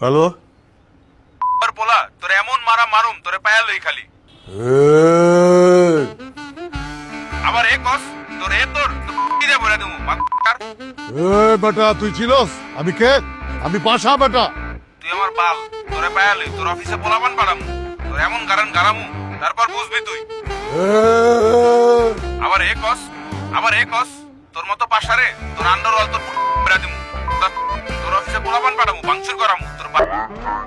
Hello? আর পোলা তোর এমন মারা মারুম তোরে পায়া লই খালি। আবার এ কস তোর এ তোর কি দে বলে দেবো মার এ বেটা তুই ছিলস? আমি কে? আমি পাশা বেটা। তুই আমার বাল তোরে পায়া লই তোর অফিসে পোলাপান পাঠামু তোর এমন গারান গারামু তারপর বুঝবি তুই। আবার এ কস আবার এ কস তোর মতো পাশারে তোর আন্ডারওয়াল তোর Bye.